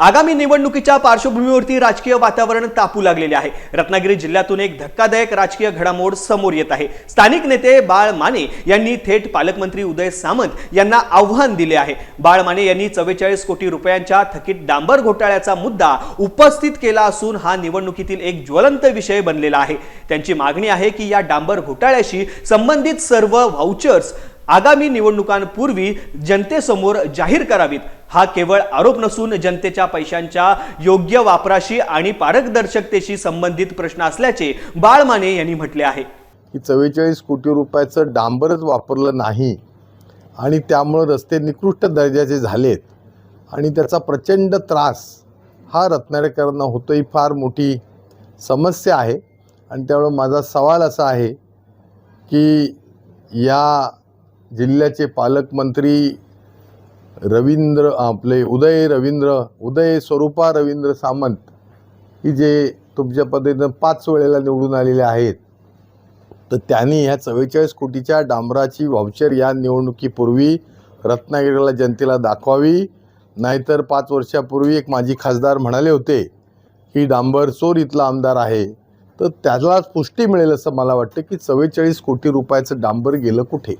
आगामी निवडणुकीच्या पार्श्वभूमीवरती राजकीय वातावरण तापू लागलेले आहे. रत्नागिरी जिल्ह्यातून एक धक्कादायक राजकीय घडामोड समोर येत आहे. स्थानिक नेते बाळ माने यांनी थेट पालकमंत्री उदय सामंत यांना आव्हान दिले आहे. बाळ माने यांनी चव्वेचाळीस कोटी रुपयांच्या थकीत डांबर घोटाळ्याचा मुद्दा उपस्थित केला असून हा निवडणुकीतील एक ज्वलंत विषय बनलेला आहे. त्यांची मागणी आहे की या डांबर घोटाळ्याशी संबंधित सर्व व्हाउचर्स आगामी निवडणुकांपूर्वी जनतेसमोर जाहीर करावीत. हा केवळ आरोप नसून जनतेच्या पैशांच्या योग्य वापराशी आणि पारदर्शकतेशी संबंधित प्रश्न असल्याचे बाळ माने यांनी म्हटले आहे. की चव्वेचाळीस कोटी रुपयाचं डांबरच वापरलं नाही आणि त्यामुळं रस्ते निकृष्ट दर्जाचे झालेत आणि त्याचा प्रचंड त्रास हा रत्नागिरीकरांना होतो ही फार मोठी समस्या आहे. आणि त्यामुळं माझा सवाल असा आहे की या जिल्ह्याचे पालकमंत्री रवींद्र आपले उदय रवींद्र उदय स्वरूपा रवींद्र सामंत की जे तुमच्या पद्धतीनं पाच वेळेला निवडून आलेले आहेत तर त्यांनी ह्या चव्वेचाळीस कोटीच्या डांबराची व्हाउचर या निवडणुकीपूर्वी रत्नागिरीला जनतेला दाखवावी नाहीतर पाच वर्षापूर्वी एक माजी खासदार म्हणाले होते की डांबर चोर इथला आमदार आहे. तर त्यालाच पुष्टी मिळेल असं मला वाटतं की चव्वेचाळीस कोटी रुपयाचं डांबर गेलं कुठे?